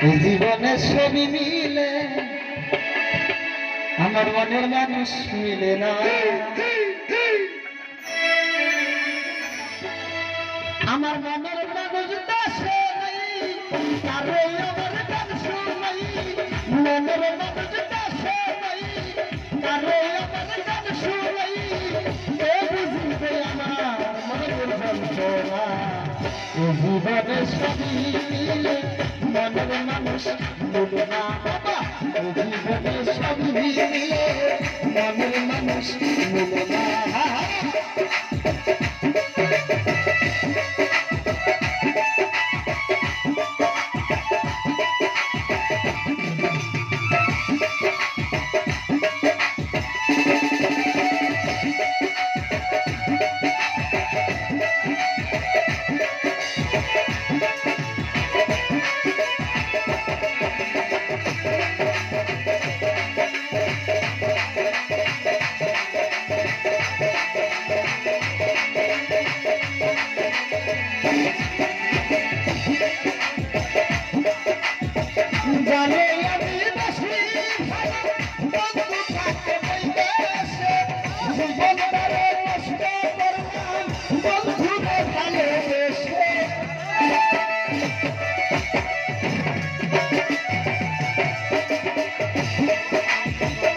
জীবনে ছবি মিলে, আমার মনের মানুষ মিলে না। আমার মনের মানুষ দেশে নাই কারও আমার মিলে মনের মানুষ মিলে না বাবা মিলে মনের মানুষ মিলে না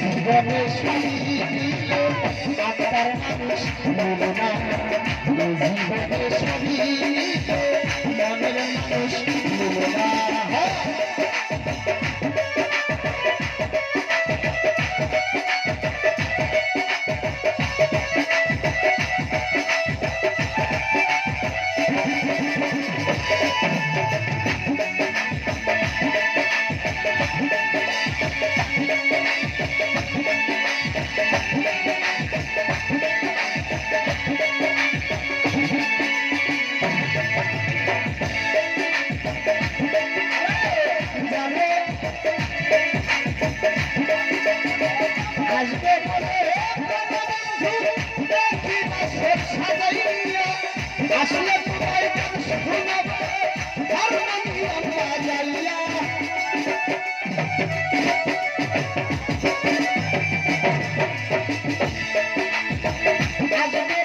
জীবনে সবই মিলে আপনার মানুষ মিলে না জীবনে সবই মনের মানুষ মিলে না আসবে বলে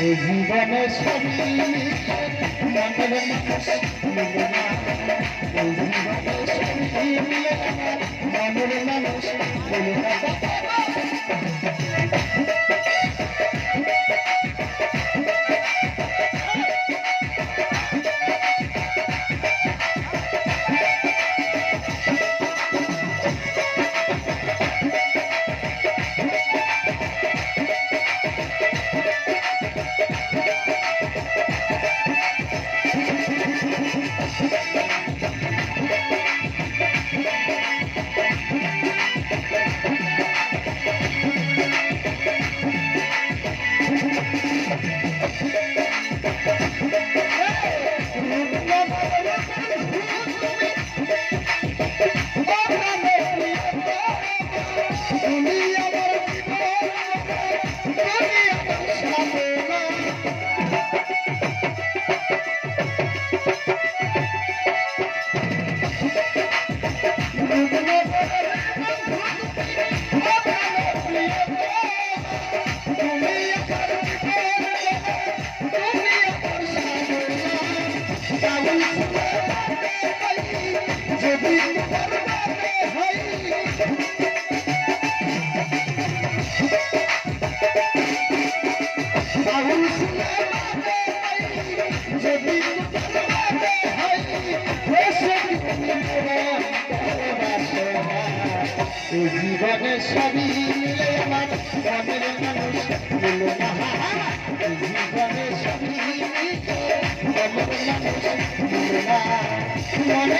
এই জীবনে সবই মনের মানুষ মিলে না এই জীবনে সবই মিলে না মনের মানুষ। মিলে না জীবনে সবই মিলে আমার গ্রামের মানুষ মিলে মানুষ মিলে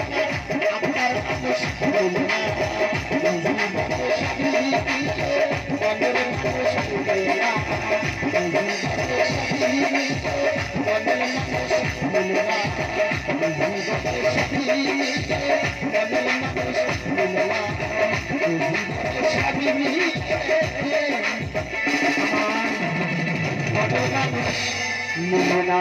Mumana